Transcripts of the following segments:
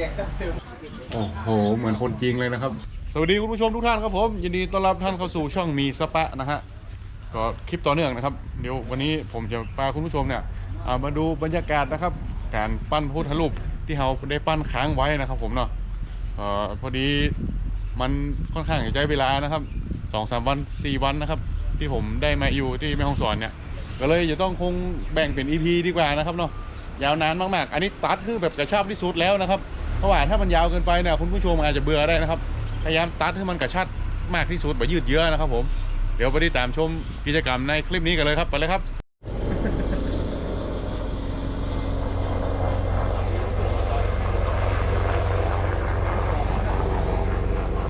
รียกซ้ำเติมโอ้โห เหมือนคนจริงเลยนะครับ สวัสดีคุณผู้ชมทุกท่านครับผม ยินดีต้อนรับท่านเข้าสู่ช่องมีสปะนะฮะ ก็คลิปต่อเนื่องนะครับ เดี๋ยววันนี้ผมจะพาคุณผู้ชมเนี่ยอ่ามาดูบรรยากาศนะครับ การปั้นพุทธรูปที่เราได้ปั้นค้างไว้นะครับผมเนาะเอ่อพอดีมันค่อนข้างจะใช้เวลานะครับสองสามวันสี่วันนะครับ ที่ผมได้มาอยู่ที่แม่ฮ่องสอนเนี่ย ก็เลยจะต้องคงแบ่งเป็น EP ดีกว่านะครับเนาะยาวนานมากๆ อันนี้ตัดคือแบบกระชับที่สุดแล้วนะครับ เพราะว่าถ้ามันยาวเกินไปเนี่ยคุณผู้ชมอาจจะเบื่อได้นะครับ พยายามตัดให้มันกระชับมากที่สุดแบบยืดเยื้อนะครับ ผม เดี๋ยวไปติดตามชมกิจกรรมในคลิปนี้กันเลยครับไปเลยครับ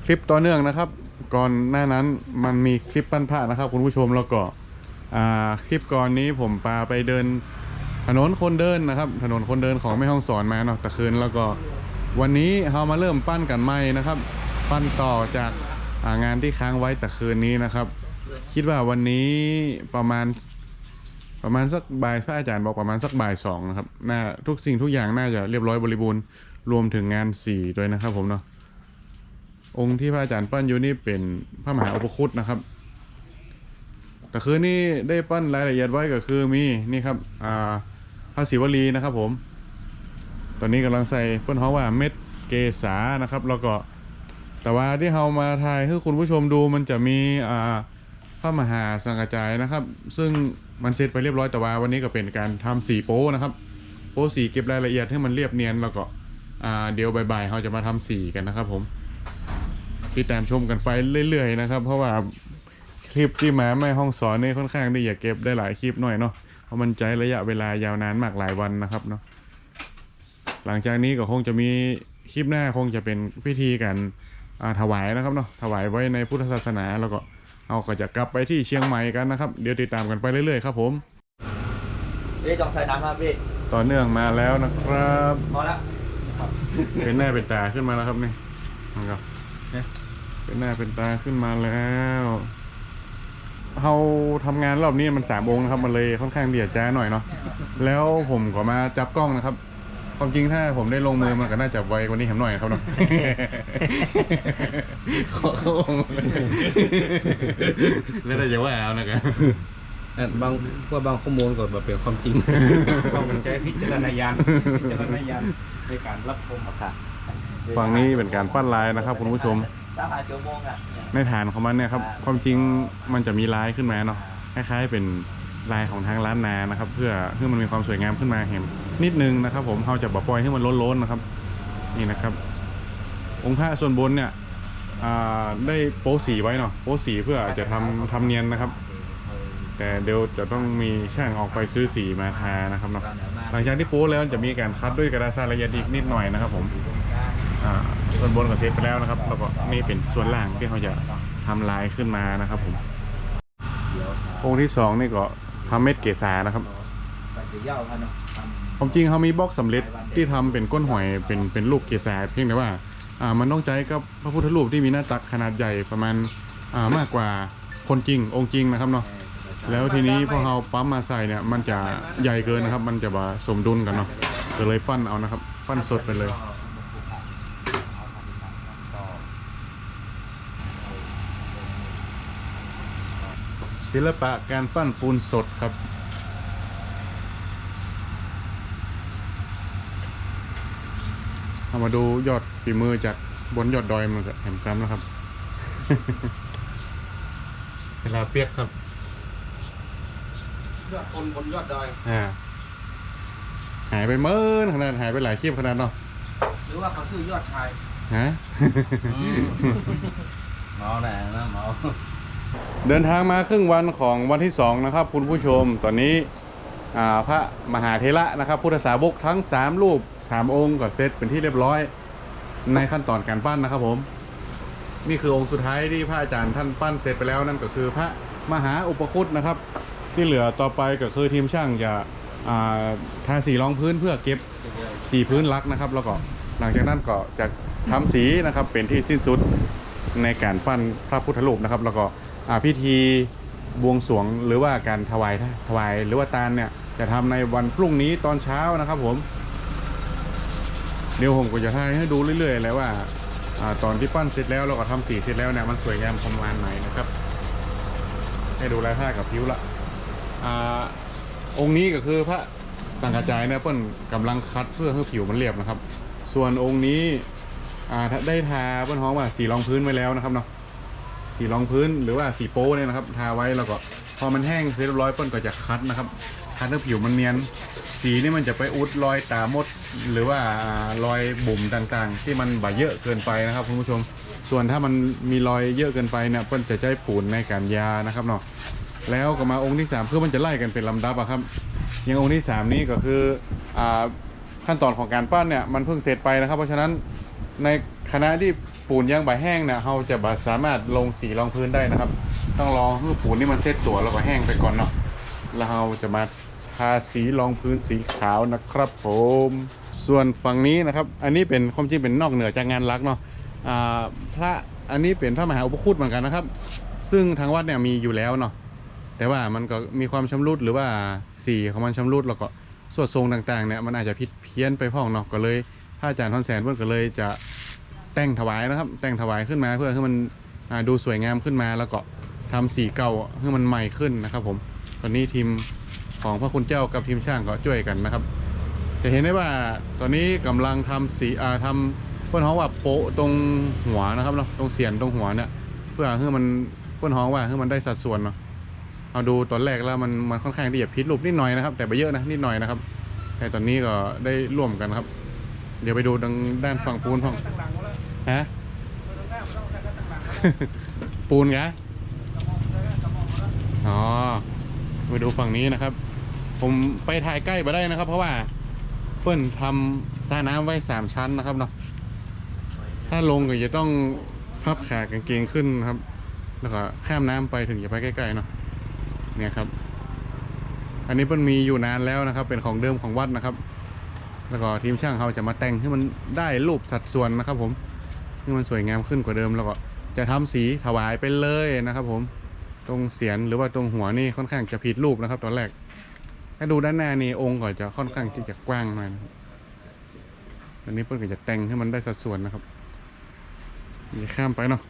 คลิปต่อเนื่องนะครับ ก่อนหน้านั้นมันมีคลิปปั้นพระนะครับ คุณผู้ชมแล้วก็คลิปก่อนนี้ผมพาไปเดินถนนคนเดินนะครับ ถนนคนเดินของแม่ห้องสอนมาเนาะตะคืนแล้วก็ วันนี้เรามาเริ่มปั้นกันใหม่นะครับ ปั้นต่อจากางานที่ค้างไว้แตะคืนนี้นะครับ คิดว่าวันนี้ประมาณประมาณสักบ่ายพระอาจารย์บอกประมาณสักบ่ายสองนะครับน่าทุกสิ่งทุกอย่างน่าจะเรียบร้อยบริบูรณ์รวมถึงงานสี่ด้วยนะครับผมเนาะองค์ที่พระอาจารย์ปั้นอยู่นี่เป็นพระมหาอุปคุตนะครับแต่คืนนี้ได้ปั้นรายละเอียดไว้ก็คือมีนี่ครับอ่าพระศิวลีนะครับผม ตอนนี้กำลังใส่เปิ้นเขาว่าเม็ดเกษานะครับ แล้วก็ แต่ว่าที่เรามาถ่ายให้คุณผู้ชมดูมันจะมีอ่าพระมหาสังกจายนะครับ ซึ่งมันเสร็จไปเรียบร้อยแต่ว่าวันนี้ก็เป็นการทำสีโป้นะครับ โป้สีเก็บรายละเอียดให้มันเรียบเนียนแล้วก็อ่าเดี๋ยวบ่ายๆเราจะมาทำสีกันนะครับ ผมติดตามชมกันไปเรื่อยๆนะครับ เพราะว่าคลิปที่มาไม่ห้องสอนนี่ค่อนข้างที่อยากเก็บได้หลายคลิปหน่อยเนาะเพราะมันใช้ระยะเวลายาวนานมากหลายวันนะครับเนาะ หลังจากนี้ก็คงจะมีคลิปหน้าคงจะเป็นพิธีการอ่าถวายนะครับเนาะถวายไว้ในพุทธศาสนาแล้วก็เอาก็จะกลับไปที่เชียงใหม่กันนะครับ เดี๋ยวติดตามกันไปเรื่อยๆครับผมเรียกจองใส่น้ำครับพี่ต่อเนื่องมาแล้วนะครับพอละเป็นหน้าเป็นตาขึ้นมาแล้วครับนี่นะครับเนี่ยเป็นหน้าเป็นตาขึ้นมาแล้วเราทำงานรอบนี้มันสามองค์นะครับมันเลยค่อนข้างเดียดจ้าหน่อยเนาะแล้วผมก็มาจับกล้องนะครับ ความจริงถ้าผมได้ลงมือมันก็น่าจะไวกว่านี้ผมหน่อยนะครับเนาะ ขอเข้าองค์แล้วแต่จะว่าเอานะครับ อะบางว่าบางข้อมูลก็แบบเป็นความจริง ต้องใช้พิจารณญาณพิจารณญาณในการรับชมค่ะฝั่งนี้เป็นการปั้นลายนะครับคุณผู้ชม สามหาเจียวโมงอะ ในฐานของมันเนี่ยครับ ความจริงมันจะมีลายขึ้นมาเนาะคล้ายๆเป็น ลายของทางร้านนานะครับ เพื่อเพื่อมันมีความสวยงามขึ้นมาเห็นนิดนึงนะครับ ผมเราจะบะปล่อยให้มันล้นๆนะครับ นี่นะครับ องค์พระส่วนบนเนี่ยได้โป๊สีไว้เนาะโป๊สีเพื่อจะทำทำเนียนนะครับ แต่เดี๋ยวจะต้องมีช่างออกไปซื้อสีมาทานะครับเนาะหลังจากที่โป๊แล้วจะมีการคัดด้วยกระดาษทรายละเอียดอีกนิดหน่อยนะครับ ผมส่วนบนก็เซฟไปแล้วนะครับ แล้วก็นี่เป็นส่วนล่างที่เขาจะทำลายขึ้นมานะครับ ผมองค์ที่สองนี่ก็ ทำเม็ดเกษานะครับปัจจุบันครับเนาะความจริงเขามีบล็อกสำเร็จที่ทำเป็นก้นหอยเป็นเป็นรูปเกษาเพียงแต่ว่าอ่ามันต้องใจกับพระพุทธรูปที่มีหน้าตักขนาดใหญ่ประมาณอ่ามากกว่าคนจริงองค์จริงนะครับเนาะแล้วทีนี้พอเราปั๊มมาใส่เนี่ยมันจะใหญ่เกินนะครับ มันจะบ่สมดุลกันเนาะก็เลยปั้นเอานะครับ ปั้นสดไปเลย ศิลปะการปั้นปูนสดครับเอามาดูยอดฝีมือจากบนยอดดอยมันก็เห็นกันนะครับ เวลาเปียกครับ ยอดคนบนยอดดอย อ่า หายไปเมินขนาดหายไปหลายคลิปขนาดเนาะ หรือว่าเขาชื่อยอดชายฮะ เมาแน่นะเมา เดินทางมาครึ่งวันของวันที่สองนะครับ คุณผู้ชมตอนนี้พระมหาเทระนะครับ พุทธสาวกทั้งสามรูปสามองค์ก็เสร็จเป็นที่เรียบร้อย ในขั้นตอนการปั้นนะครับผม นี่คือองค์สุดท้ายที่พระอาจารย์ท่านปั้นเสร็จไปแล้วนั่นก็คือพระมหาอุปคุตนะครับ ที่เหลือต่อไปก็คือทีมช่างจะทาสีรองพื้นเพื่อเก็บสีพื้นลักนะครับ แล้วก็หลังจากนั้นก็จะทำสีนะครับเป็นที่สิ้นสุดในการปั้นพระพุทธรูปนะครับ แล้วก็ พิธีบวงสรวงหรือว่าการถวายถวายหรือว่าตาลเนี่ยจะทำในวันพรุ่งนี้ตอนเช้านะครับผม เดี๋ยวผมก็จะให้ให้ดูเรื่อยๆแล้วว่าอตอนที่ปั้นเสร็จแล้วเราก็ทำสีเสร็จแล้วเนี่ยมันสวยงามประมาณไหนนะครับ ให้ดูลายท่ากับผิวละอ่าองค์นี้ก็คือพระสังกระจายเนี่ยเปิ้นกำลังคัดเพื่อให้ผิวมันเรียบนะครับ ส่วนองค์นี้อ่าถ้าได้ทาเปิ้นฮ้องว่าสีรองพื้นไว้แล้วนะครับเนาะ สีรองพื้นหรือว่าสีโป้เนี่ยนะครับ ทาไว้แล้วก็พอมันแห้งเสร็จเรียบร้อยเปิ้นก็จะคัดนะครับ คัดให้ผิวมันเนียน สีนี่มันจะไปอุดรอยตามด หรือว่ารอยบุ๋มต่างๆ ที่มันบ่เยอะเกินไปนะครับคุณผู้ชม ส่วนถ้ามันมีรอยเยอะเกินไปเนี่ยเปิ้นจะใช้ปูนในการยานะครับเนาะแล้วก็มาองค์ที่สามเพื่อมันจะไล่กันเป็นลำดับอะครับอยังองค์ที่สามนี้ก็คืออ่าขั้นตอนของการปั้นเนี่ยมันเพิ่งเสร็จไปนะครับ เพราะฉะนั้นในคณะที่ ปูนยังใบแห้งเนี่ยเราจะบสามารถลงสีรองพื้นได้นะครับ ต้องรอให้ปูนนี่มันเซ็ตตัวแล้วก็แห้งไปก่อนเนาะแล้วเราจะมาทาสีรองพื้นสีขาวนะครับ ผม ส่วนฝั่งนี้นะครับ อันนี้เป็นความจริงเป็นนอกเหนือจากงานรักเนาะอ่าพระอันนี้เป็นพระมหาอุปคุตเหมือนกันนะครับ ซึ่งทางวัดเนี่ยมีอยู่แล้วเนาะแต่ว่ามันก็มีความชำรุดหรือว่าสีของมันชำรุดแล้วก็สวดทรงต่างๆเนี่ยมันอาจจะผิดเพี้ยนไปพ้องเนาะก็เลยพระอาจารย์ทอนแสนเพื่อนก็เลยจะ แต่งถวายนะครับ แต่งถวายขึ้นมาเพื่อให้มันดูสวยงามขึ้นมาแล้วก็ทำสีเก่าให้มันใหม่ขึ้นนะครับ ผมตอนนี้ทีมของพระคุณเจ้ากับทีมช่างก็ช่วยกันนะครับ จะเห็นได้ว่าตอนนี้กำลังทำสีอ่าทำเพื่อนฮ้องว่าโปะตรงหัวนะครับเนาะตรงเสียนตรงหัวเนี่ย เพื่อให้มันเพื่อนฮ้องว่าให้มันได้สัดส่วนเนาะเอาดูตอนแรกแล้วมันมันค่อนข้างที่จะพิษรูปนิดหน่อยนะครับ แต่ไปเยอะนะนิดหน่อยนะครับแต่ตอนนี้ก็ได้ร่วมกันครับ เดี๋ยวไปดูดังด้านฝั่งปูนฝั่ง ฮะปูนกะอ๋อไปดูฝั่งนี้นะครับ ผมไปถ่ายใกล้มาได้นะครับ เพราะว่าเปิ้นทำสระน้ำไว้สามชั้นนะครับเนาะถ้าลงก็จะต้องพับขากางเกงขึ้นครับ แล้วก็ข้ามน้ำไปถึงจะไปใกล้ๆเนาะเนี่ยครับ อันนี้มันมีอยู่นานแล้วนะครับ เป็นของเดิมของวัดนะครับ แล้วก็ทีมช่างเขาจะมาแต่งให้มันได้รูปสัดส่วนนะครับ ผม ให้มันสวยงามขึ้นกว่าเดิมแล้วก็จะทำสีถวายไปเลยนะครับ ผมตรงเสียนหรือว่าตรงหัวนี่ค่อนข้างจะผิดรูปนะครับ ตอนแรก ถ้าดูด้านหน้านี่องค์ก็จะค่อนข้างที่จะกว้างหน่อยนะครับอันนี้เพิ่นก็จะแต่งให้มันได้สัดส่วนนะครับอย่าข้ามไปเนาะ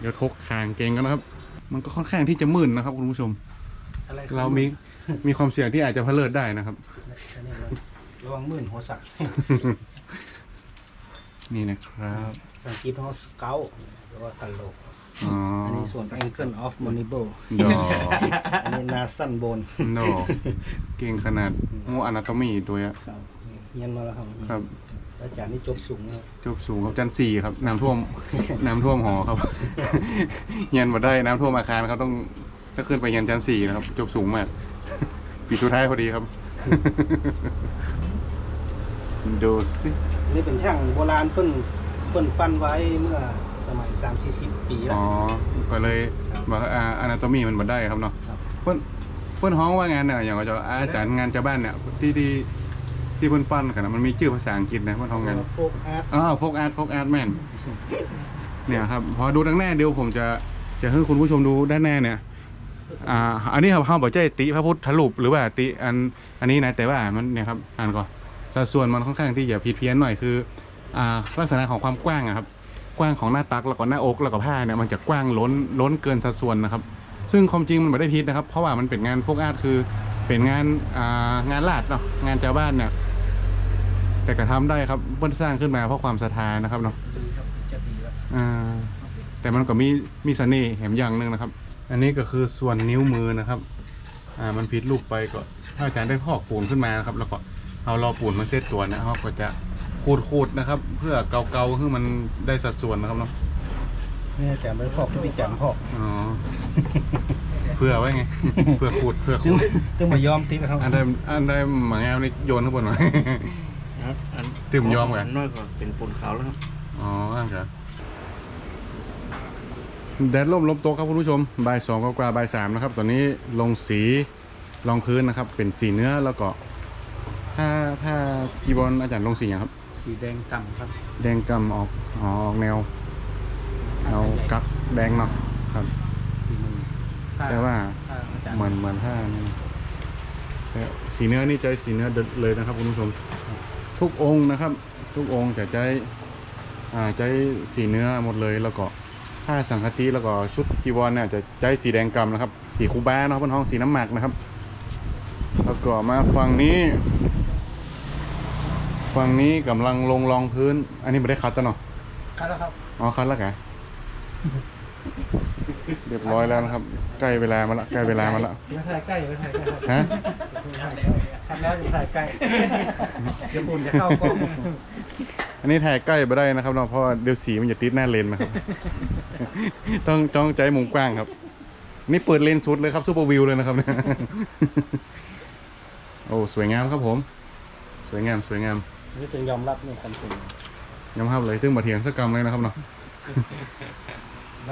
เดี๋ยวทกคางเกงกันนะครับ มันก็ค่อนข้างที่จะมึนนะครับ คุณผู้ชมอะไรเรามีมีความเสี่ยงที่อาจจะเพลิดได้นะครับระวังมื่นหัวสัก นี่นะครับสังกฤษเขาสเกลหรือว่ากันโลกอ๋ออันนี้ส่วน angle of mandible ดออันนี้นาสั้นบนโนเก่งขนาดงูอนาโตมีตัวอะครับเงียนมาแล้วครับครับอาจารย์นี่จบสูงนะครับจบสูงครับจันสี่ครับน้ำท่วมน้ำท่วมหอครับเย็นมาได้น้ำท่วมอาคารครับต้องถ้าขึ้นไปเย็นชั้นสี่นะครับ จบสูงมากปีสุดท้ายพอดีครับดูสิอั นนี่เป็นช่างโบราณเพิ่นเพิ่นปั้นไว้เมื่อสมัย 3-40 ปีแล้ว อ๋อ ก็เลยครับบอกว่าอ่าอนาโตมีมันบ่ได้ครับเนาะครับ เพื่อนเพื่อนฮ้องว่างานเนี่ยอย่างว่าจะอาจารย์งานเจ้าบ้านเนี่ยที่ที่ที่เพื่อนปั้นกันนะมันมีชื่อภาษาอังกฤษนะเพื่อนฮ้องงาน โฟกอาร์ตอ๋อโฟกอาร์ตโฟกอาร์ตแมนเนี่ยครับ พอดูด้านหน้าเดี๋ยวผมจะจะให้คุณผู้ชมดูด้านหน้าเนี่ย อ่า อันนี้เขาเขาบอกใจติพระพุทธรูปหรือว่าติอันอันนี้นะแต่ว่ามันเนี่ยครับอ่านก่อน สัดส่วนมันค่อนข้างที่จะผิดเพี้ยนหน่อยคืออ่าลักษณะของความกว้างอะครับกว้างของหน้าตักแล้วก็หน้าอกแล้วก็ผ้าเนี่ยมันจะกว้างล้นล้นเกินสัดส่วนนะครับ ซึ่งความจริงมันไม่ได้พิษนะครับ เพราะว่ามันเป็นงานพวกอาร์ตคือเป็นงานอ่างานลาดเนาะงานชาวบ้านเนี่ยแต่กระทำได้ครับเพิ่นสร้างขึ้นมาเพราะความศรัทธานะครับเนาะดีครับจะดีแล้วอ่าแต่มันก็มีมีเสน่ห์แหมอย่างหนึ่งนะครับ อันนี้ก็คือส่วนนิ้วมือนะครับอ่ามันผิดรูปไปก็ถ้าอาจารย์ได้พอกปูนขึ้นมานะครับ แล้วก็ เอารอปูนมาเซตตัวนะเขาก็จะขูดๆนะครับ เพื่อเกาๆให้มันได้สัดส่วนนะครับเนาะนี่อาจารย์ไปพอกที่วิจารณ์พอกอ๋อเพื่อไว้ไงเพื่อขูดเพื่อถึงขูดถึงมายอมติดนะครับอันใดอันใดหมาแงวนี่โยนขึ้นบนหน่อยครับอันที่ผมยอมกันน้อยกว่าเป็นปูนขาวแล้วครับอ๋ออ่างครับแดดร่มลมโตกครับคุณผู้ชมบ่ายสองกว่าๆบ่ายสามนะครับ ตอนนี้ลงสีรองพื้นนะครับ เป็นสีเนื้อแล้วก็ ถ้าถ้ากีบอลอาจารย์ลงสีอย่างครับ สีแดงต่ำครับแดงกำออกอ๋อออกแนวเอากักแดงเนาะครับ สีมือถ้าแต่ว่าถ้าอาจารย์เหมือนเหมือนผ้านี่นะแต่สีเนื้อนี่ใจสีเนื้อเด็ดเลยนะครับคุณผู้ชม ทุกองค์นะครับ ทุกองค์จะใช้อ่าใช้สีเนื้อหมดเลยแล้วก็ผ้าสังคติแล้วก็ชุดจีวรเนี่ยจะใช้สีแดงกำนะครับ สีคูบ้านะครับเป็นห้องสีน้ำหมักนะครับ แล้วก็มาฝั่งนี้ ฝั่งนี้กำลังลงรองพื้น อันนี้ไม่ได้คัดตะเนาะครับแล้วครับอ๋อคัดแล้วไงเรียบร้อยแล้วนะครับ ใกล้เวลามาละใกล้เวลามาละไม่ถ่ายใกล้ไม่ถ่ายใกล้ฮะคัดแล้วอย่าถ่ายใกล้เดี๋ยวฝุ่นจะเข้ากล้องอันนี้ถ่ายใกล้ไปได้นะครับเนาะเพราะว่าเดี๋ยวสีมันจะติดหน้าเลนนะครับ ต้องจ้องใจมุมกว้างครับ นี่เปิดเลนสุดเลยครับซูเปอร์วิวเลยนะครับเนี่ย โอ้สวยงามครับผม สวยงามสวยงามนี่จึงยอมรับในความจริงยอมรับเลยซึ่งมาเถียงสักกรรมเลยนะครับเนาะ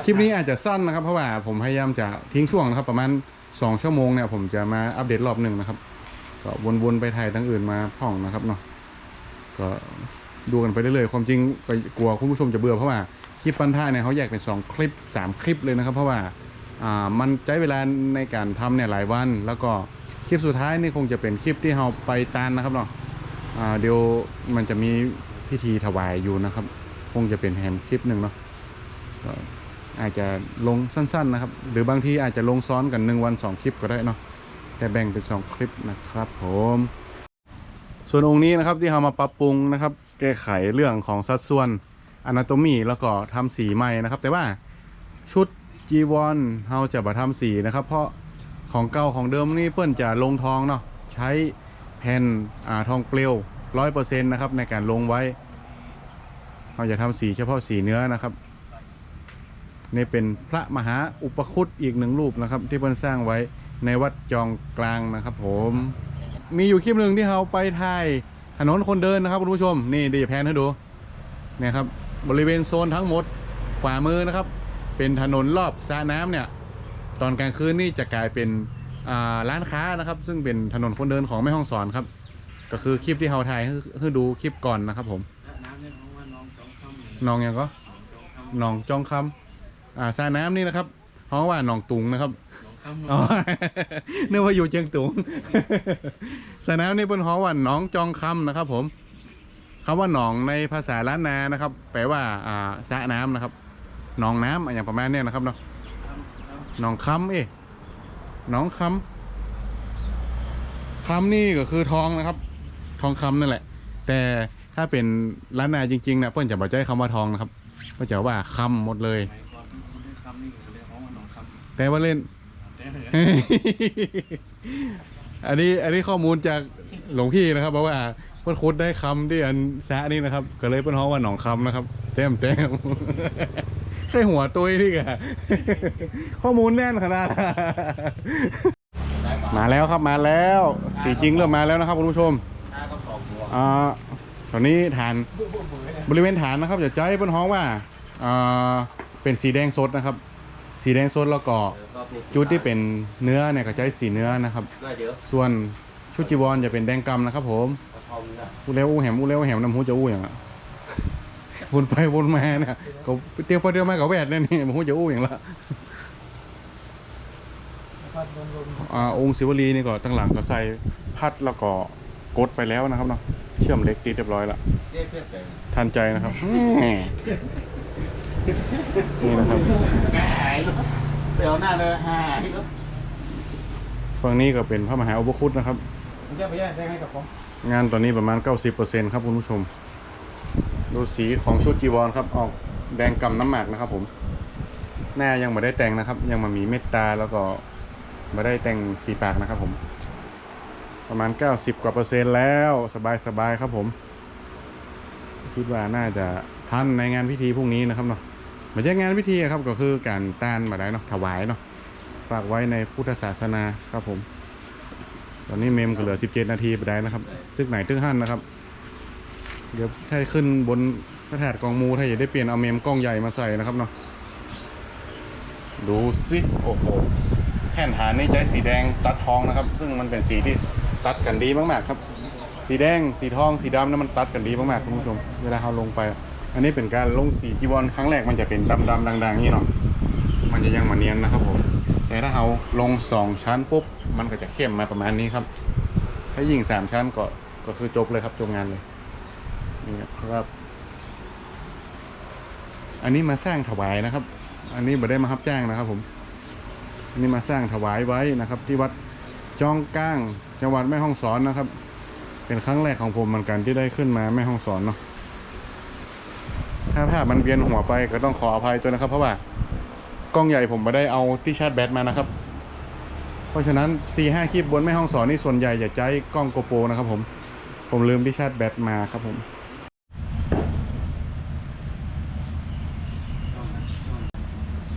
คลิปนี้อาจจะสั้นนะครับ เพราะว่าผมพยายามจะทิ้งช่วงนะครับ ประมาณ2ชั่วโมงเนี่ยผมจะมาอัปเดตรอบหนึ่งนะครับ ก็วนๆไปถ่ายทั้งอื่นมาพ่องนะครับเนาะก็ดูกันไปเรื่อยๆความจริงก็กลัวคุณผู้ชมจะเบื่อเพราะว่าคลิปปันท่าเนี่ยเขาแยกเป็น 2 คลิป 3 คลิปเลยนะครับ เพราะว่าอ่ามันใช้เวลาในการทำเนี่ยหลายวันแล้วก็ คลิปสุดท้ายนี่คงจะเป็นคลิปที่เราไปตานนะครับเนาะอ่าเดี๋ยวมันจะมีพิธีถวายอยู่นะครับ คงจะเป็นแฮมคลิปหนึ่งเนาะอาจจะลงสั้นๆนะครับ หรือบางทีอาจจะลงซ้อนกันหนึ่งวันสองคลิปก็ได้เนาะแต่แบ่งเป็นสองคลิปนะครับ ผม ส่วนองค์นี้นะครับที่เรามาปรับปรุงนะครับ แก้ไขเรื่องของสัดส่วนอนาโตมีแล้วก็ทำสีใหม่นะครับ แต่ว่าชุดจีวรเราจะมาทำสีนะครับ เพราะ ของเก่าของเดิมนี่เปิ้นจะลงทองเนาะใช้แผ่นอ่าทองเปลวร้อยเปอร์เซ็นต์นะครับในการลงไว้เราจะทำสีเฉพาะสีเนื้อนะครับนี่เป็นพระมหาอุปคุตอีกหนึ่งรูปนะครับ ที่เพิ่นสร้างไว้ในวัดจองกลางนะครับ ผม มีอยู่คลิปหนึ่งที่เราไปถ่ายถนนคนเดินนะครับคุณผู้ชม นี่เดียวแพนให้ดูเนี่ยครับบริเวณโซนทั้งหมดขวามือนะครับ เป็นถนนรอบสระน้ำเนี่ย ตอนกลางคืนนี่จะกลายเป็นอ่าร้านค้านะครับ ซึ่งเป็นถนนคนเดินของแม่ห้องสอนครับ ก็คือคลิปที่เราถ่ายให้ให้ดูคลิปก่อนนะครับผมน้ำเนี่ยเพราะว่าน้องจ้องคำหนองยังก็หนองจองคำอ่าสระน้ำนี่นะครับเพราะว่าหนองตุงนะครับน้องคำอ๋อนึกว่าอยู่เชียงตุงสระน้ำนี่เป็นฮ้องว่าหนองจองคำนะครับ ผมคำว่าหนองในภาษาล้านนานะครับ แปลว่าอ่าสระน้ำนะครับหนองน้ำอะไรอย่างประมาณเนี้ยนะครับเนาะ หนองคำเอ๊ะหนองคำคำนี่ก็คือทองนะครับ ทองคำนั่นแหละ แต่ถ้าเป็นล้านนาจริงๆนะเพื่อนจะบอกใช้คำว่าทองนะครับเพื่อนจะว่าคำหมดเลย แต่ว่าเล่น อันนี้อันนี้ข้อมูลจากหลวงพี่นะครับบอกว่าเพิ่อนคุดได้คำที่อันแซะนี่นะครับ ก็เลยเพิ่อนฮ้องว่าหนองคำนะครับแต้มแต้ม แค่หัวตุ้ยนี่กะข้อมูลแน่นขนาด มาแล้วครับมาแล้ว สีจริงเริ่มมาแล้วนะครับคุณผู้ชมหน้าก็สองตัวอ่าตอนนี้ฐานบริเวณฐานนะครับจะใจเพิ่นฮ้องว่าอ่าเป็นสีแดงสดนะครับ สีแดงสดแล้วก็จุดที่เป็นเนื้อเนี่ยก็ใช้สีเนื้อนะครับด้วยเดี๋ยวส่วนชุดจีวรจะเป็นแดงกำนะครับ ผมกระทอมนะอู้เร็วอู้แหมอู้เร็วแหมน้ำหูจะอู้อย่างอะ วนไปวนมาเนี่ยก็เตียวไปเตียวมากับแวดเนี่ยนี่มันหูจะอู้อย่างละพัดลมลมอ่าองค์ศิวลีนี่ก็ตั้งหลังก็ใส่พัดแล้วก็กดไปแล้วนะครับเนาะเชื่อมเหล็กติดเรียบร้อยละเรียกเพื่อนไปทันใจนะครับแหม่นี่นะครับหายเดี๋ยวหน้าเลยหายฝั่งนี้ก็เป็นพระมหาอุปคุตนะครับมันจะไปแย่งได้ไงกับผมงานตอนนี้ประมาณ 90%ครับคุณผู้ชม ดูสีของชุดจีวรครับ ออกแดงกำน้ำหมากนะครับ ผม หน้ายังไม่ได้แต่งนะครับ ยังมามีเม็ดตาแล้วก็ไม่ได้แต่งสีปากนะครับ ผม ประมาณ 90 กว่าเปอร์เซ็นต์แล้วสบายสบายครับ ผม คิดว่าน่าจะทันในงานพิธีพรุ่งนี้นะครับเนาะไม่ใช่งานพิธีครับก็คือการตานมาได้เนาะถวายเนาะฝากไว้ในพุทธศาสนาครับผม ตอนนี้เมมก็เหลือ 17 นาทีไปได้นะครับ ตึกไหนตึกหั่นนะครับ เดี๋ยวถ้าขึ้นบนพระธาตุกองมูถ้าอยากได้เปลี่ยนเอาเมมกล้องใหญ่มาใส่นะครับเนาะดูสิโอ้โหแผ่นฐานนี่ใช้สีแดงตัดทองนะครับ ซึ่งมันเป็นสีที่ตัดกันดีมากๆครับ สีแดงสีทองสีดำนั้นมันตัดกันดีมากๆคุณผู้ชม เวลาเราลงไป อันนี้เป็นการลงสีจีวรครั้งแรกมันจะเป็นดำๆดังๆนี่เนาะมันจะยังมาเนียนนะครับผมแต่ถ้าเราลงสองชั้นปุ๊บมันก็จะเข้มมาประมาณนี้ครับ ถ้ายิ่งสามชั้นก็ก็คือจบเลยครับจบงานเลย นี่นะครับ อันนี้มาสร้างถวายนะครับ อันนี้บ่ได้มารับจ้างนะครับ ผม อันนี้มาสร้างถวายไว้นะครับ ที่วัดจองก้าง จังหวัดแม่ฮ่องสอนนะครับ เป็นครั้งแรกของผมเหมือนกันที่ได้ขึ้นมาแม่ฮ่องสอนเนาะถ้าภาพมันเวียนหัวไปก็ต้องขออภัยด้วยนะครับ เพราะว่ากล้องใหญ่ผมไม่ได้เอาที่ชาร์จแบตมานะครับ เพราะฉะนั้น 4-5 คลิปบนแม่ห้องสอนนี่ส่วนใหญ่จะใช้กล้องโกโปรนะครับผม ผมลืมที่ชาร์จแบตมาครับผม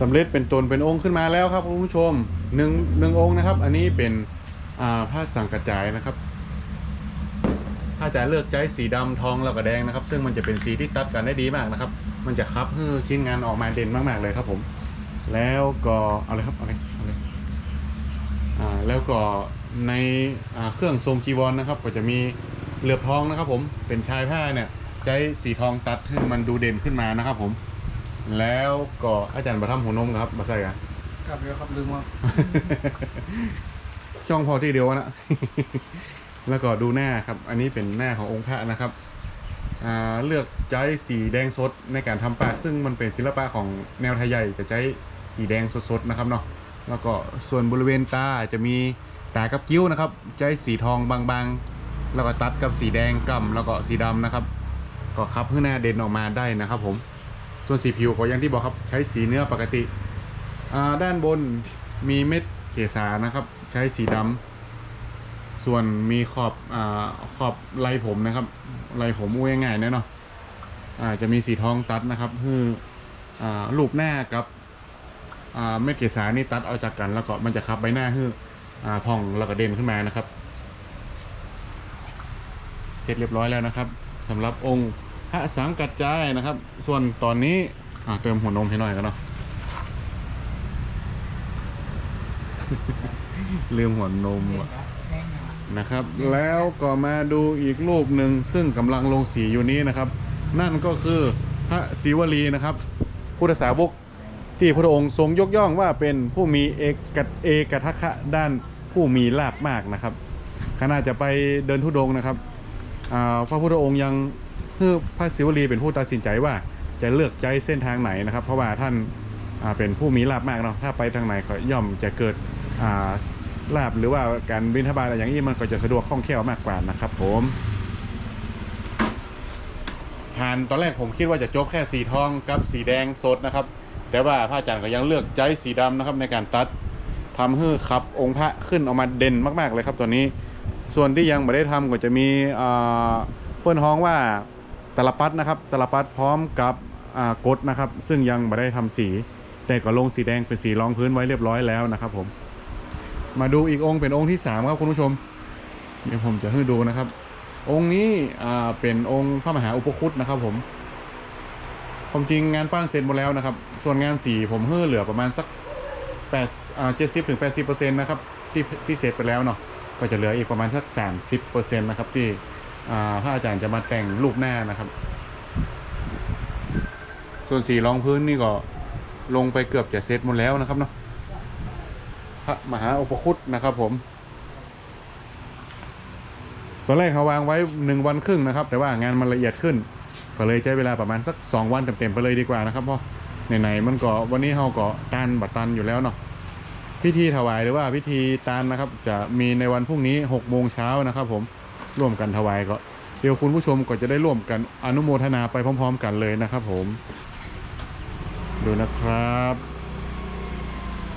สำเร็จเป็นตนเป็นองค์ขึ้นมาแล้วครับคุณผู้ชมหนึ่งหนึ่งองค์นะครับ อันนี้เป็นผ้าสังกระจายนะครับถ้าจะเลือกใช้สีดำทองแล้วก็แดงนะครับ ซึ่งมันจะเป็นสีที่ตัดกันได้ดีมากนะครับ มันจะคับให้ชิ้นงานออกมาเด่นมากๆเลยครับผม แล้วก็เอาเลยครับเอาเลยเอาเลยอ่าแล้วก็ในเครื่องทรงจีวรนะครับ ก็จะมีเหลือบทองนะครับ ผมเป็นชายผ้าเนี่ยใช้สีทองตัดให้มันดูเด่นขึ้นมานะครับ ผม แล้วก็อาจารย์ประทับหัวนมครับมาใส่กันครับเดี๋ยวครับลืมว่าจ้องพอที่เดียวนะแล้วก็ดูหน้าครับ อันนี้เป็นหน้าขององค์พระนะครับอ่าเลือกใช้สีแดงสดในการทำปากซึ่งมันเป็นศิลปะของแนวไทยใหญ่จะใช้สีแดงสดๆนะครับเนาะแล้วก็ส่วนบริเวณตาจะมีตากับกิ้วนะครับ ใช้สีทองบางๆ แล้วก็ตัดกับสีแดงก่ำแล้วก็สีดำนะครับ ก็คับให้หน้าเด่นออกมาได้นะครับผม ส่วนสีผิวก็อย่างที่บอกครับใช้สีเนื้อปกติ ด้านบนมีเม็ดเกสานะครับ ใช้สีดำส่วนมีขอบอขอบไหลผมนะครับไหลผมอุ้ยง่ายๆเนี่ยเนาะอ่าจะมีสีทองตัดนะครับคือรูปหน้ากับเม็ดเกสานี่ตัดเอาจากกัน แล้วก็มันจะคับใบหน้าคืออ่าพองแล้วก็เด่นขึ้นมานะครับ เสร็จเรียบร้อยแล้วนะครับสำหรับองค์ พระสังกัจจายนะครับ ส่วนตอนนี้อ่าเติมหัวนมให้หน่อยกันเนาะลืมหัวนมอะนะครับ แล้วก็มาดูอีกรูปหนึ่งซึ่งกำลังลงสีอยู่นี้นะครับ นั่นก็คือพระศิวลีนะครับ พุทธสาวกที่พระองค์ทรงยกย่องว่าเป็นผู้มีเอกเอกทัคคะด้านผู้มีลาบมากนะครับขณะจะไปเดินทุดงค์นะครับอ่าพระพุทธองค์ยัง คือพระศิวลีเป็นผู้ตัดสินใจว่าจะเลือกใจเส้นทางไหนนะครับ เพราะว่าท่านเป็นผู้มีลาบมากเนาะถ้าไปทางไหนก็ย่อมจะเกิดาลาบหรือว่าการบินทบาทอะไรอย่างนี้มันก็จะสะดวกคล่องแคล่วมากกว่านะครับ ผมทานตอนแรกผมคิดว่าจะจบแค่สีทองกับสีแดงสดนะครับ แต่ว่าพระอาจารย์ก็ยังเลือกใจสีดำนะครับในการตัดทำให้ขับองค์พระขึ้นออกมาเด่นมาก ๆเลยครับตัวนี้ ส่วนที่ยังไม่ได้ทำก็จะมีเพื่อนฮ้องว่า ตลปัดนะครับตลปัดพร้อมกับกดนะครับ ซึ่งยังไม่ได้ทำสี แต่ก็ลงสีแดงเป็นสีรองพื้นไว้เรียบร้อยแล้วนะครับ ผม มาดูอีกองค์เป็นองค์ที่สามครับคุณผู้ชม เดี๋ยวผมจะให้ดูนะครับ องค์นี้เป็นองค์พระมหาอุปคุตนะครับ ผมความจริงงานปั้นเสร็จหมดแล้วนะครับ ส่วนงานสีผมเฮือเหลือประมาณสักแปดเจ็ดสิบถึงแปดสิบเปอร์เซ็นต์นะครับที่ที่เสร็จไปแล้วเนาะก็จะเหลืออีกประมาณสักสามสิบเปอร์เซ็นต์นะครับที่ พระอาจารย์จะมาแต่งรูปหน้านะครับ ส่วนสีรองพื้นนี่ก็ลงไปเกือบจะเสร็จหมดแล้วนะครับเนาะพระมหาอุปคุตนะครับผมตอนแรกเขาวางไว้หนึ่งวันครึ่งนะครับ แต่ว่างานมันละเอียดขึ้น ก็เลยใช้เวลาประมาณสักสองวันเต็มๆไปเลยดีกว่านะครับเพราะไหนๆมันก็วันนี้เขาก็ตันบัตตันอยู่แล้วเนาะพิธีถวายหรือว่าพิธีตานนะครับ จะมีในวันพรุ่งนี้หกโมงเช้านะครับ ผม ร่วมกันถวายก็เดี๋ยวคุณผู้ชมก็จะได้ร่วมกันอนุโมทนาไปพร้อม ๆ กันเลยนะครับ ผม ดูนะครับ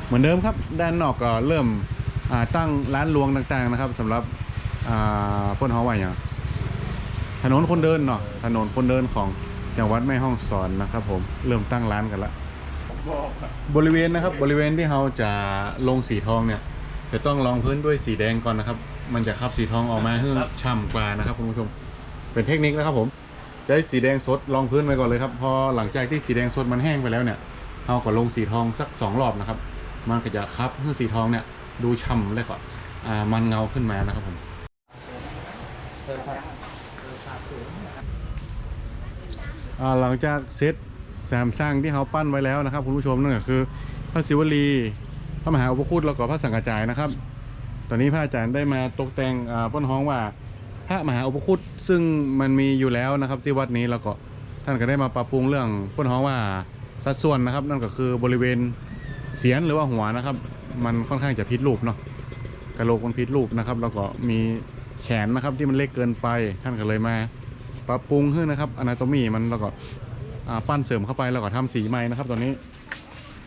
เหมือนเดิมครับ ด้านนอกก็เริ่มตั้งร้านรวงต่างๆนะครับสำหรับเพ่นฮอว่าอย่างถนนคนเดินเนาะถนนคนเดินของจังหวัดแม่ฮ่องสอนนะครับ ผมเริ่มตั้งร้านกันละบริเวณนะครับบริเวณที่เราจะลงสีทองเนี่ยจะต้องรองพื้นด้วยสีแดงก่อนนะครับ มันจะคับสีทองออกมาให้ฉ่ำกว่านะครับคุณผู้ชม เป็นเทคนิคนะครับผมใช้สีแดงสดรองพื้นไว้ก่อนเลยครับพอหลังจากที่สีแดงสดมันแห้งไปแล้วเนี่ยเราก็ลงสีทองสักสองรอบนะครับ มันก็จะคับให้สีทองเนี่ย ดูฉ่ำแล้วก็อ่ามันเงาขึ้นมานะครับผมอ่าหลังจากเซตสามสร้างที่เขาปั้นไว้แล้วนะครับคุณผู้ชมนั่นก็คือพระศิวลีพระมหาอุปคุตแล้วก็พระสังกระจายนะครับ ตอนนี้พระอาจารย์ได้มาตกแต่งอ่าป้นห้องว่าพระมหาอุปคุตซึ่งมันมีอยู่แล้วนะครับที่วัดนี้แล้วก็ท่านก็ได้มาปรับปรุงเรื่องพ้นห้องว่าสัดส่วนนะครับ นั่นก็คือบริเวณเสียนหรือว่าหัวนะครับ มันค่อนข้างจะพิษรูปเนาะกระโหลกมันพิษรูปนะครับ แล้วก็มีแขนนะครับที่มันเล็กเกินไปท่านก็เลยมาปรับปรุงขึ้นนะครับอนาโตมีมันแล้วก็ปั้นเสริมเข้าไปแล้วก็ทำสีใหม่นะครับ ตอนนี้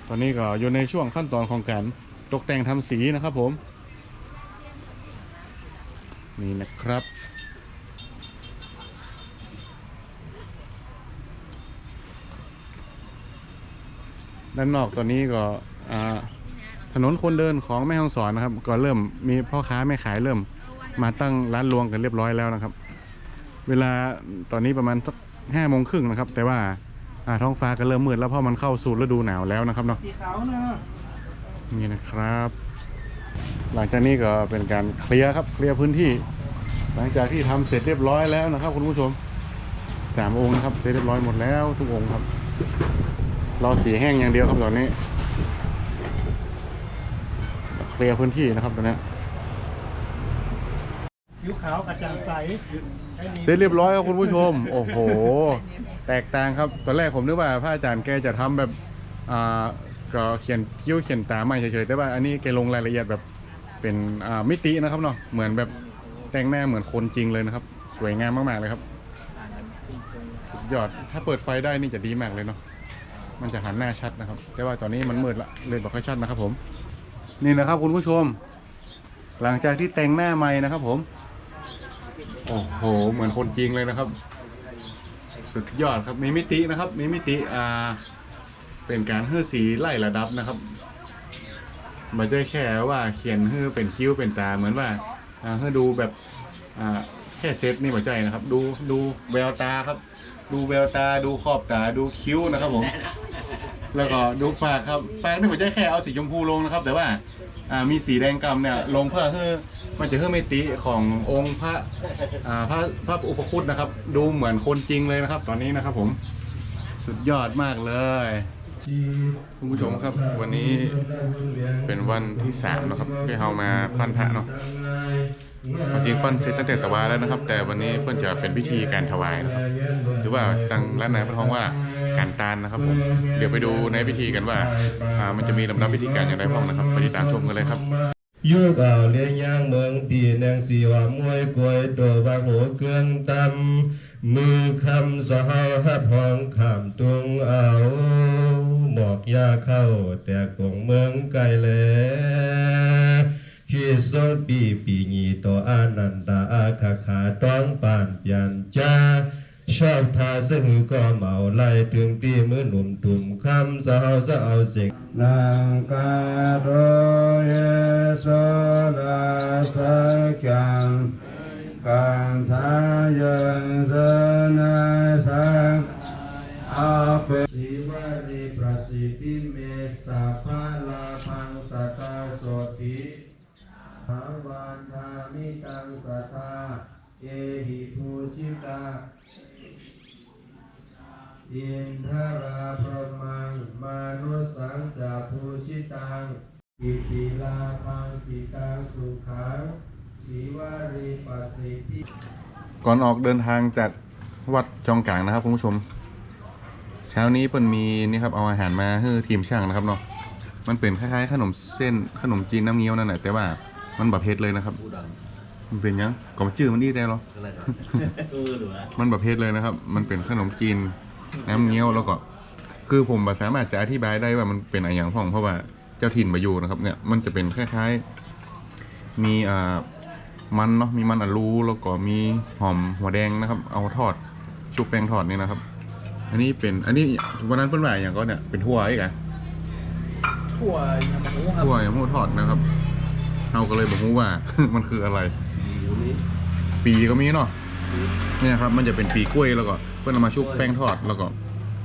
ตอนนี้ก็อยู่ในช่วงขั้นตอนของการตกแต่งทำสีนะครับผม นี่นะครับ ด้านนอกตอนนี้ก็อ่าถนนคนเดินของแม่ฮ่องสอนนะครับ ก็เริ่มมีพ่อค้าแม่ขายเริ่ม มาตั้งร้านรวงกันเรียบร้อยแล้วนะครับ เวลาตอนนี้ประมาณสักห้าโมงครึ่งนะครับ แต่ว่าอ่าท้องฟ้าก็เริ่มมืดแล้วเพราะมันเข้าสู่ฤดูหนาวแล้วนะครับเนาะสีขาวนะนี่นะครับ หลังจากนี้ก็เป็นการเคลียร์ครับเคลียร์พื้นที่ หลังจากที่ทำเสร็จเรียบร้อยแล้วนะครับ คุณผู้ชมสามองค์นะครับเสร็จเรียบร้อยหมดแล้วทุกองค์ครับรอสีแห้งอย่างเดียวครับตอนนี้ เคลียร์พื้นที่นะครับตอนนี้ผิวขาวกระจ่างใสใช้ดีเสร็จเรียบร้อยครับคุณผู้ชม โอ้โห แตกต่างครับ ตอนแรกผมนึกว่าพระอาจารย์แกจะทำแบบอ่าก็เขียนคิ้วเขียนตาไม่เฉยๆแต่ว่าอันนี้แกลงรายละเอียดแบบ เป็นอ่ามิตินะครับเนาะเหมือนแบบแต่งหน้าเหมือนคนจริงเลยนะครับ สวยงามมากๆเลยครับสุดยอดถ้าเปิดไฟได้นี่จะดีมากเลยเนาะมันจะหันหน้าชัดนะครับ แต่ว่าตอนนี้มันมืดละเลยบอกให้ชัดนะครับ ผม นี่นะครับคุณผู้ชม หลังจากที่แต่งหน้าใหม่นะครับ ผมโอ้โหเหมือนคนจริงเลยนะครับ สุดยอดครับมีมิตินะครับ มีมิติอ่าเป็นการเฮือสีไล่ระดับนะครับ ม่ใช่แค่ว่าเขียนเฮือเป็นคิ้วเป็นตาเหมือนว่าอ่าเฮือดูแบบอ่าแค่เซตนี่ไม่ใช่นะครับ ดูดูแววตาครับ ดูแววตาดูขอบตาดูคิ้วนะครับผม แล้วก็ดูปากครับปากนี่ไม่ใช่แค่เอาสีชมพูลงนะครับ แต่ว่าอ่ามีสีแดงกำเนี่ยลงเพื่อเพื่อมันจะเพื่อมิติขององค์พระอ่าพระพระอุปคุตนะครับ ดูเหมือนคนจริงเลยนะครับ ตอนนี้นะครับผมสุดยอดมากเลย คุณผู้ชมครับวันนี้เป็นวันที่สามนะครับที่เรามาปั้นพระเนาะควาจริงปั้นเสร็จตั้งแต่ตะวันแล้วนะครับ แต่วันนี้เพื่อนจะเป็นพิธีการถวายนะครับหรือว่าตังร้านไหนพระท้องว่าการตานนะครับผมเดี๋ยวไปดูในพิธีกันว่ามันจะมีลำดับพิธีการอย่างไรบ้างนะครับไปติดตามชมกันเลยครับยูก่าเลี้ยงย่างเมืองปีนางสีว่ามวยกวยโดบางหัวเกลืองตำ มือคำสหหัดห้องขามตุงเอาหมอกยาเข้าแต่กงเมืองไกลแลขีโซปีปีญีโตอานันตาอาคาขาต้องปานเปียนจ้าชอบทาซึ่งก็เมาไล่ถึงที่มือหนุ่มตุ่มคำสาวสาวเสิงนางกา เดินทางจากวัดจองกลางนะครับคุณผู้ชม เช้านี้เปิ้นมีนี่ครับเอาอาหารมาให้ทีมช่างนะครับเนาะมันเป็นคล้ายๆขนมเส้นขนมจีนน้ำเงี้ยวนั่นแหละแต่ว่ามันแบบเผ็ดเลยนะครับ มันเป็นหยังก็มาจื้อมันดีได้หรอเออหรือวะมันแบบเผ็ดเลยนะครับ มันเป็นขนมจีนน้ำเงี้ยวแล้วก็ คือผมบ่สามารถจะอธิบายได้ว่ามันเป็นอะไรอย่างพ่องเพราะว่าเจ้าถิ่นมาอยู่นะครับ เนี่ยมันจะเป็นคล้ายๆ มีอ่า มันเนาะมีมันอะลูแล้วก็มีหอมหัวแดงนะครับ เอาทอดชุบแป้งทอดนี่นะครับ อันนี้เป็นอันนี้วันนั้นเปิ้นว่าอย่างก็เนี่ยเป็นถั่วอีกอะถั่วยำมะม่วงครับถั่วอย่างมูทอดนะครับเราก็เลยบอกว่า มันคืออะไร ปีก็มีเนาะเนี่ยครับ มันจะเป็นปีกล้วยแล้วก็เพื่อนเอามาชุบแป้งทอดแล้วก็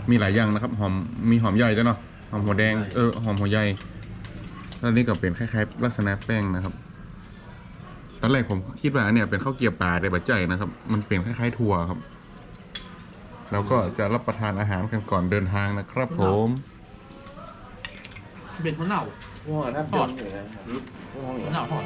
มีหลายอย่างนะครับ หอมมีหอมใหญ่ด้วยเนาะหอมหัวแดงเออหอมหัวใหญ่แล้วนี่ก็เป็นคล้ายๆ ลักษณะแป้งนะครับ ตอนแรกผมคิดว่าเนี่ยเป็นข้าวเกรี๊ยวปลาแต่บัจใจนะครับ มันเป็นคล้ายๆถั่วครับ แล้วก็จะรับประทานอาหารกันก่อนเดินทางนะครับ ผมเป็นหัวเน่าว่าถ้าทอดเป็นอยู่นะหัวเน่าทอด